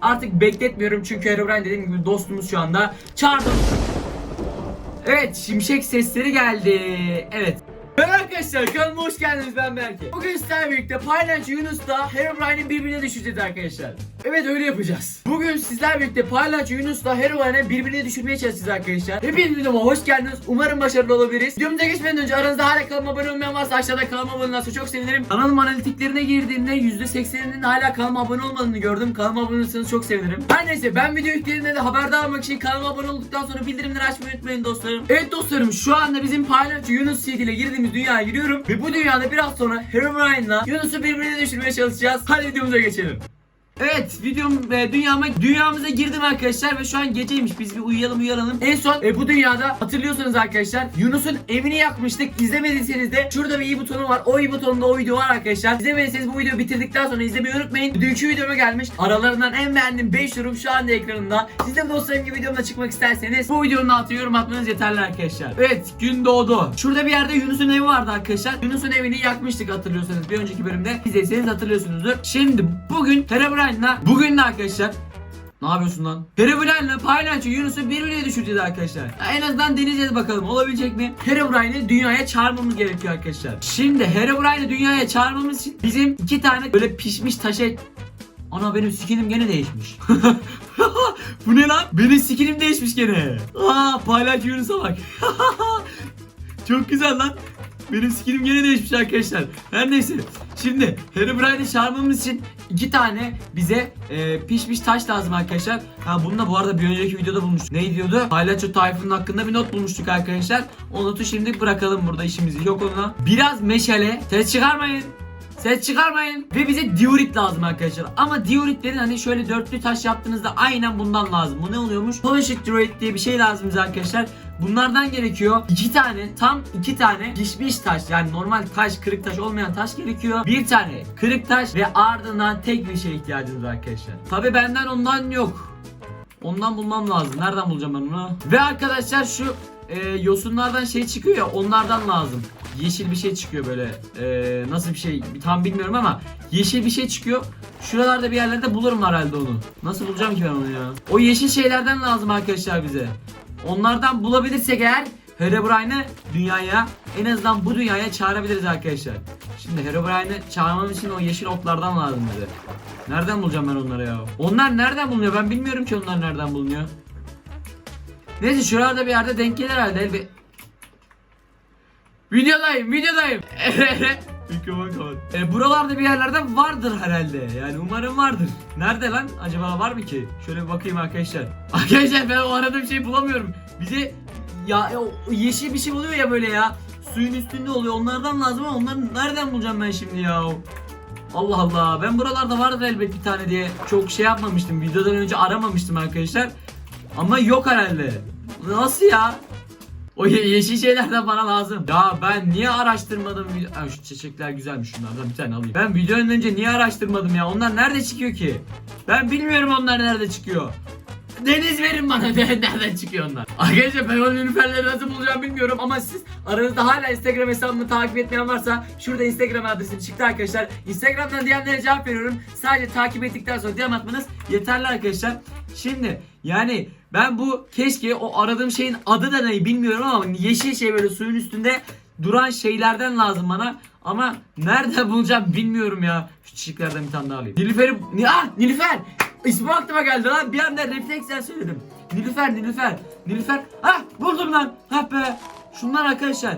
Artık bekletmiyorum çünkü Herobrine dediğim gibi dostumuz şu anda. Çağırdım. Evet şimşek sesleri geldi. Evet. Merhaba arkadaşlar kanalıma hoş geldiniz ben Berke. Bugün sizlerle birlikte Paylaş Yunus'la Herobrine'in birbirine düşüreceğiz arkadaşlar. Evet öyle yapacağız. Bugün sizlerle birlikte Paylaş Yunus'la Herobrine'i birbirine düşürmeye çalışacağız arkadaşlar. Hepiniz videoma hoş geldiniz. Umarım başarılı olabiliriz. Videomuza geçmeden önce aranızda hala kanalıma abone olmayan varsa aşağıda kanalıma abone olursa çok sevinirim. Kanalım analitiklerine girdiğimde %80'inin hala kanalıma abone olmadığını gördüm. Kanalıma abone olursanız çok sevinirim. Her neyse ben video yüklediğimde de haberdar olmak için kanalıma abone olduktan sonra bildirimleri açmayı unutmayın dostlarım. Evet dostlarım şu anda bizim paylaşçı Yunus Seed ile girdiğimiz dünyaya giriyorum. Ve bu dünyada biraz sonra Herobrine'la Yunus'u birbirine düşürmeye çalışacağız. Hadi videomuza geçelim. Evet videom e, dünyama dünyamıza girdim arkadaşlar ve şu an geceymiş biz bir uyuyalım uyuyalım. En son e, bu dünyada hatırlıyorsanız arkadaşlar Yunus'un evini yakmıştık. İzlemediyseniz de şurada bir i butonu var. O i butonunda o video var arkadaşlar. İzlemediyseniz bu videoyu bitirdikten sonra izlemeyi unutmayın. Dünkü videoma gelmiş. Aralarından en beğendiğim 5 yorum şu anda ekranında. Siz de dostlarım gibi videomda çıkmak isterseniz bu videonun altına yorum atmanız yeterli arkadaşlar. Evet gün doğdu. Şurada bir yerde Yunus'un evi vardı arkadaşlar. Yunus'un evini yakmıştık hatırlıyorsanız bir önceki bölümde. İzlediyseniz hatırlıyorsunuzdur. Şimdi bugün Herobrine'la bugün de arkadaşlar ne yapıyorsun lan? Herobrine'la Paylaşçı Yunus'u birbirine düşüreceğiz arkadaşlar. En azından deneyeceğiz bakalım olabilecek mi? Herobrine'i dünyaya çağırmamız gerekiyor arkadaşlar. Şimdi Herobrine'i dünyaya çağırmamız için bizim iki tane böyle pişmiş taşa Ana benim skinim gene değişmiş. Bu ne lan? Benim skinim değişmiş gene. Aa paylaş Yunus'a bak. Çok güzel lan. Benim skinim gene değişmiş arkadaşlar. Her neyse. Şimdi Herobrine'i çağırmamız için iki tane bize e, pişmiş taş lazım arkadaşlar. Ha bunu da bu arada bir önceki videoda bulmuştuk. Ne diyordu? Paylaşçı Tayfun'un hakkında bir not bulmuştuk arkadaşlar. O notu şimdi bırakalım burada işimiz yok onunla. Biraz meşale. Ses çıkarmayın. Ses çıkarmayın. Ve bize diorit lazım arkadaşlar. Ama dioritlerin hani şöyle dörtlü taş yaptığınızda aynen bundan lazım. Bu ne oluyormuş? Polished diorit diye bir şey lazım bize arkadaşlar. Bunlardan gerekiyor. iki tane tam iki tane pişmiş taş yani normal taş kırık taş olmayan taş gerekiyor. Bir tane kırık taş ve ardından tek bir şeye ihtiyacımız var arkadaşlar. Tabi benden ondan yok. Ondan bulmam lazım. Nereden bulacağım ben onu? Ve arkadaşlar şu e, yosunlardan şey çıkıyor ya onlardan lazım. Yeşil bir şey çıkıyor böyle. E, nasıl bir şey tam bilmiyorum ama yeşil bir şey çıkıyor. Şuralarda bir yerlerde bulurum herhalde onu. Nasıl bulacağım ki ben onu ya? O yeşil şeylerden lazım arkadaşlar bize. Onlardan bulabilirsek eğer Herobrine'ı dünyaya en azından bu dünyaya çağırabiliriz arkadaşlar. Şimdi Herobrine'ı çağırmamız için o yeşil oklardan lazım bize. Nereden bulacağım ben onları ya? Onlar nereden bulunuyor? Ben bilmiyorum ki onlar nereden bulunuyor. Neyse şuralarda bir yerde denk gelir herhalde elbet. Videodayım, videodayım. Mikrofon kapat. E, buralarda bir yerlerde vardır herhalde. Yani umarım vardır. Nerede lan? Acaba var mı ki? Şöyle bir bakayım arkadaşlar. Arkadaşlar ben o aradığım şeyi bulamıyorum. Bize ya e, yeşil bir şey oluyor ya böyle ya. Suyun üstünde oluyor. Onlardan lazım ama onları nereden bulacağım ben şimdi ya? Allah Allah. Ben buralarda vardır elbet bir tane diye çok şey yapmamıştım. Videodan önce aramamıştım arkadaşlar. Ama yok herhalde. Nasıl ya? O ye- yeşil şeylerden bana lazım. Ya ben niye araştırmadım? Ha, şu çiçekler güzelmiş şunlardan bir tane alayım. Ben videonun önce niye araştırmadım ya? Onlar nerede çıkıyor ki? Ben bilmiyorum onlar nerede çıkıyor. Deniz verin bana de nereden çıkıyor onlar. Arkadaşlar ben o nülüferleri nasıl bulacağım bilmiyorum ama siz aranızda hala Instagram hesabımı takip etmeyen varsa şurada Instagram adresim çıktı arkadaşlar. Instagram'dan diyenlere cevap veriyorum. Sadece takip ettikten sonra DM atmanız yeterli arkadaşlar. Şimdi yani ben bu keşke o aradığım şeyin adı da ne bilmiyorum ama yeşil şey böyle suyun üstünde duran şeylerden lazım bana. Ama nerede bulacağım bilmiyorum ya. Şu çiçeklerden bir tane daha alayım. Nilüfer'i... Ni ah Nilüfer! İsmi aklıma geldi lan. Bir anda refleksler söyledim. Nilüfer, Nilüfer. Nilüfer. Ah buldum lan. Ha be. Şunlar arkadaşlar.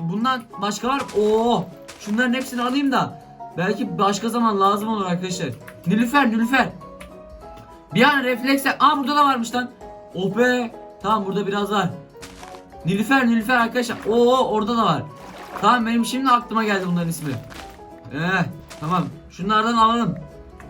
Bundan başka var. Oo. Şunların hepsini alayım da. Belki başka zaman lazım olur arkadaşlar. Nilüfer, Nilüfer. Bir an refleksler. Aa burada da varmış lan. Oh be. Tamam burada biraz var. Nilüfer, Nilüfer arkadaşlar. Oo orada da var. Tamam benim şimdi aklıma geldi bunların ismi. Eh tamam. Şunlardan alalım.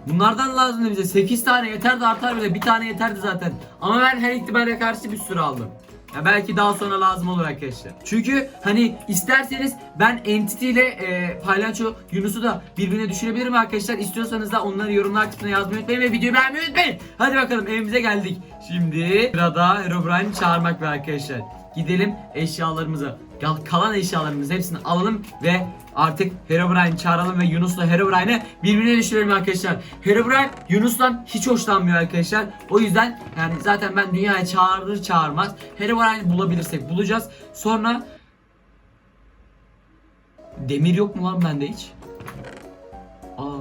Bunlardan lazım bize. 8 tane yeter de artar bile. Bir tane yeterdi zaten. Ama ben her ihtimale karşı bir sürü aldım. Ya belki daha sonra lazım olur arkadaşlar. Çünkü hani isterseniz ben Entity ile e, Paylaşo Yunus'u da birbirine düşürebilirim arkadaşlar. İstiyorsanız da onları yorumlar kısmına yazmayı unutmayın ve videoyu beğenmeyi unutmayın. Hadi bakalım evimize geldik. Şimdi sırada Herobrine çağırmak var arkadaşlar. Gidelim eşyalarımızı kalan eşyalarımızı hepsini alalım ve artık Herobrine çağıralım ve Yunus'la Herobrine'ı birbirine düşürelim arkadaşlar. Herobrine Yunus'tan hiç hoşlanmıyor arkadaşlar. O yüzden yani zaten ben dünyaya çağırır çağırmaz Herobrine'i bulabilirsek bulacağız. Sonra Demir yok mu lan bende hiç? Aa.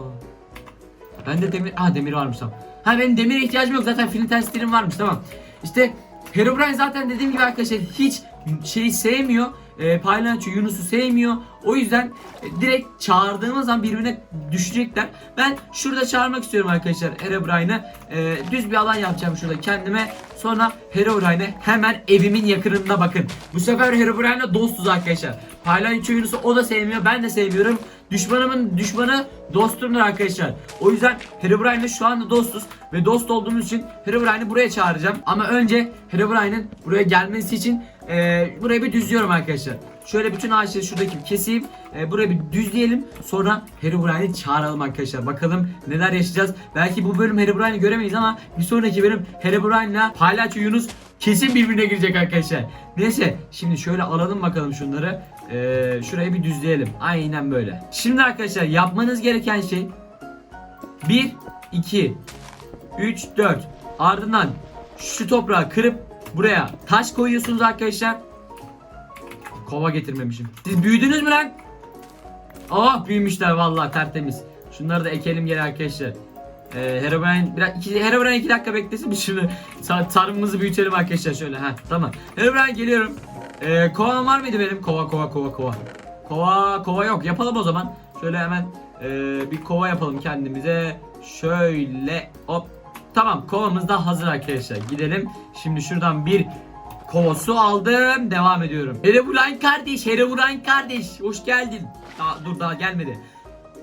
Bende demir... Aa demir varmış tamam. Ha benim demire ihtiyacım yok zaten flint and steel'im varmış tamam. İşte Herobrine zaten dediğim gibi arkadaşlar hiç şeyi sevmiyor. E, Paylanço Yunus'u sevmiyor. O yüzden e, direkt çağırdığımız zaman birbirine düşecekler. Ben şurada çağırmak istiyorum arkadaşlar Herobrine'ı. E, düz bir alan yapacağım şurada kendime. Sonra Herobrine'e hemen evimin yakınında bakın. Bu sefer Herobrine'le dostuz arkadaşlar. Paylanço Yunus'u o da sevmiyor ben de sevmiyorum. Düşmanımın düşmanı dostumdur arkadaşlar. O yüzden Herobrine'le şu anda dostuz ve dost olduğumuz için Herobrine'i buraya çağıracağım. Ama önce Herobrine'in buraya gelmesi için e, burayı bir düzlüyorum arkadaşlar. Şöyle bütün ağaçları şuradaki keseyim. E, burayı bir düzleyelim. Sonra Herobrine'i çağıralım arkadaşlar. Bakalım neler yaşayacağız. Belki bu bölüm Herobrine'i göremeyiz ama bir sonraki bölüm Herobrine'la Palyaço Yunus kesin birbirine girecek arkadaşlar. Neyse şimdi şöyle alalım bakalım şunları. Ee, şurayı bir düzleyelim. Aynen böyle. Şimdi arkadaşlar yapmanız gereken şey 1, 2, 3, 4 ardından şu toprağı kırıp buraya taş koyuyorsunuz arkadaşlar. Kova getirmemişim. Siz büyüdünüz mü lan? Oh büyümüşler vallahi tertemiz. Şunları da ekelim geri arkadaşlar. Ee, Herobrine biraz iki, Herobrine iki dakika beklesin biz ta- tarımımızı büyütelim arkadaşlar şöyle ha tamam. Herobrine geliyorum. Ee, kovam var mıydı benim? Kova kova kova kova. Kova kova yok yapalım o zaman. Şöyle hemen ee, bir kova yapalım kendimize. Şöyle hop. Tamam kovamız da hazır arkadaşlar. Gidelim. Şimdi şuradan bir kova su aldım. Devam ediyorum. Herobrine kardeş, Herobrine kardeş. Hoş geldin. Daha, dur daha gelmedi.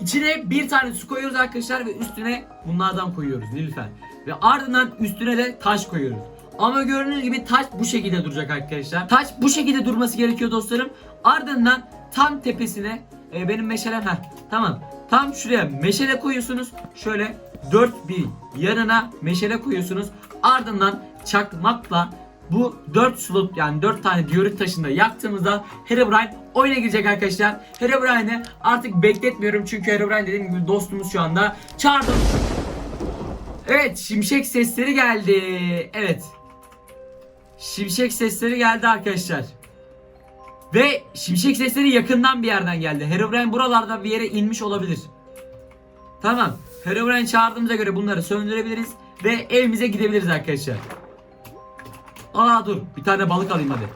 İçine bir tane su koyuyoruz arkadaşlar ve üstüne bunlardan koyuyoruz Nilüfer. Ve ardından üstüne de taş koyuyoruz. Ama gördüğünüz gibi taş bu şekilde duracak arkadaşlar. Taş bu şekilde durması gerekiyor dostlarım. Ardından tam tepesine e, benim meşalem ha tamam. Tam şuraya meşale koyuyorsunuz. Şöyle dört bir yanına meşale koyuyorsunuz. Ardından çakmakla bu 4 slot yani 4 tane diorit taşında yaktığımızda Herobrine oyuna girecek arkadaşlar. Herobrine'i artık bekletmiyorum çünkü Herobrine dediğim gibi dostumuz şu anda. Çağırdım. Evet şimşek sesleri geldi. Evet. Şimşek sesleri geldi arkadaşlar. Ve şimşek sesleri yakından bir yerden geldi. Herobrine buralarda bir yere inmiş olabilir. Tamam. Herobrine çağırdığımıza göre bunları söndürebiliriz ve evimize gidebiliriz arkadaşlar. Aa dur bir tane balık alayım hadi.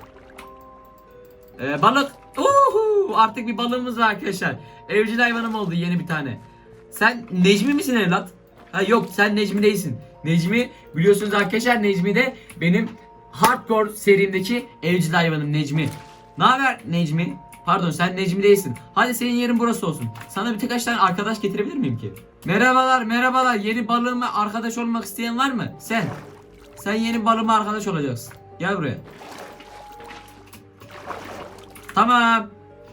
Ee, balık. Uhu, artık bir balığımız var arkadaşlar. Evcil hayvanım oldu yeni bir tane. Sen Necmi misin evlat? Ha yok sen Necmi değilsin. Necmi biliyorsunuz arkadaşlar Necmi de benim hardcore serimdeki evcil hayvanım Necmi. Ne haber Necmi? Pardon sen Necmi değilsin. Hadi senin yerin burası olsun. Sana bir birkaç tane arkadaş getirebilir miyim ki? Merhabalar merhabalar. Yeni balığıma arkadaş olmak isteyen var mı? Sen. Sen yeni balığıma arkadaş olacaksın. Gel buraya. Tamam.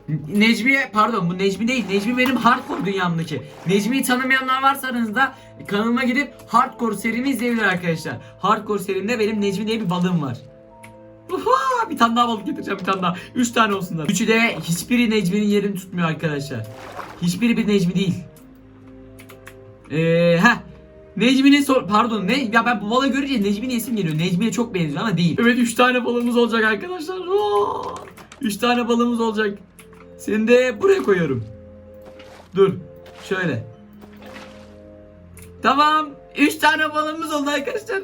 N- Necmi'ye pardon bu Necmi değil. Necmi benim hardcore dünyamdaki. Necmi'yi tanımayanlar varsa aranızda kanalıma gidip hardcore serimi izleyebilir arkadaşlar. Hardcore serimde benim Necmi diye bir balığım var. Uha, bir tane daha balık getireceğim bir tane daha. Üç tane olsunlar. Üçü de hiçbiri Necmi'nin yerini tutmuyor arkadaşlar. Hiçbiri bir Necmi değil. Eee heh. Necmi'nin sor pardon ne ya ben bu balığı görünce Necmi'nin isim geliyor. Necmi'ye çok benziyor ama değil. Evet 3 tane balığımız olacak arkadaşlar. 3 tane balığımız olacak. Seni de buraya koyuyorum. Dur. Şöyle. Tamam. 3 tane balığımız oldu arkadaşlar.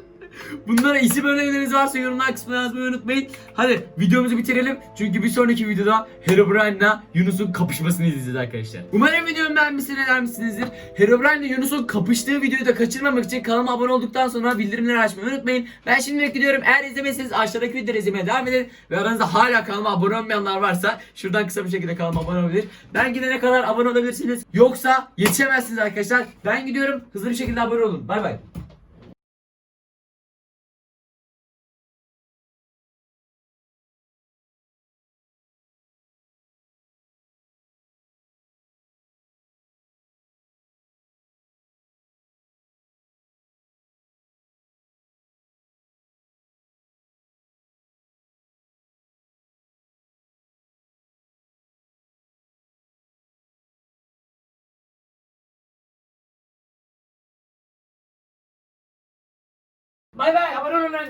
Bunlara isim önerileriniz varsa yorumlar kısmına yazmayı unutmayın. Hadi videomuzu bitirelim. Çünkü bir sonraki videoda Herobrine'la Yunus'un kapışmasını izleyeceğiz arkadaşlar. Umarım videomu beğenmişsiniz edermişsinizdir. Herobrine ile Yunus'un kapıştığı videoyu da kaçırmamak için kanalıma abone olduktan sonra bildirimleri açmayı unutmayın. Ben şimdilik gidiyorum. Eğer izlemediyseniz aşağıdaki videoları izlemeye devam edin. Ve aranızda hala kanalıma abone olmayanlar varsa şuradan kısa bir şekilde kanalıma abone olabilir. Ben gidene kadar abone olabilirsiniz. Yoksa yetişemezsiniz arkadaşlar. Ben gidiyorum. Hızlı bir şekilde abone olun. Bay bay. Bay bay abone olun lan.